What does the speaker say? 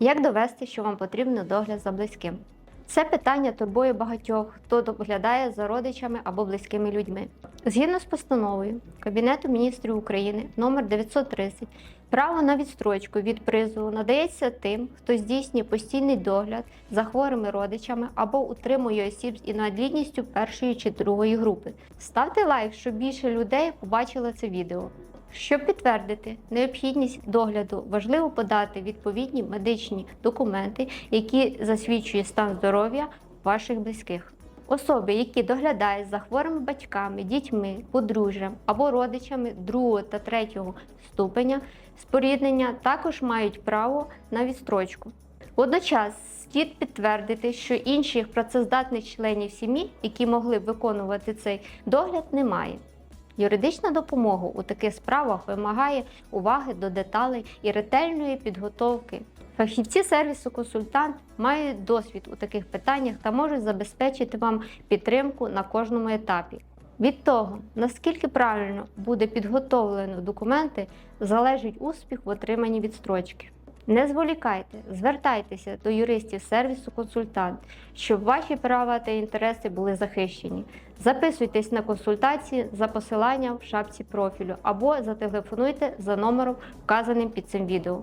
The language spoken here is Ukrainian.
Як довести, що вам потрібно догляд за близьким? Це питання турбує багатьох, хто доглядає за родичами або близькими людьми. Згідно з постановою Кабінету міністрів України номер 930, право на відстрочку від призову надається тим, хто здійснює постійний догляд за хворими родичами або утримує осіб з інвалідністю першої чи другої групи. Ставте лайк, щоб більше людей побачило це відео. Щоб підтвердити необхідність догляду, важливо подати відповідні медичні документи, які засвідчують стан здоров'я ваших близьких. Особи, які доглядають за хворими батьками, дітьми, подружжям або родичами другого та третього ступеня споріднення, також мають право на відстрочку. Водночас слід підтвердити, що інших працездатних членів сім'ї, які могли б виконувати цей догляд, немає. Юридична допомога у таких справах вимагає уваги до деталей і ретельної підготовки. Фахівці сервісу консультант мають досвід у таких питаннях та можуть забезпечити вам підтримку на кожному етапі. Від того, наскільки правильно буде підготовлено документи, залежить успіх в отриманні відстрочки. Не зволікайте, звертайтеся до юристів сервісу консультант, щоб ваші права та інтереси були захищені. Записуйтесь на консультації за посиланням в шапці профілю або зателефонуйте за номером, вказаним під цим відео.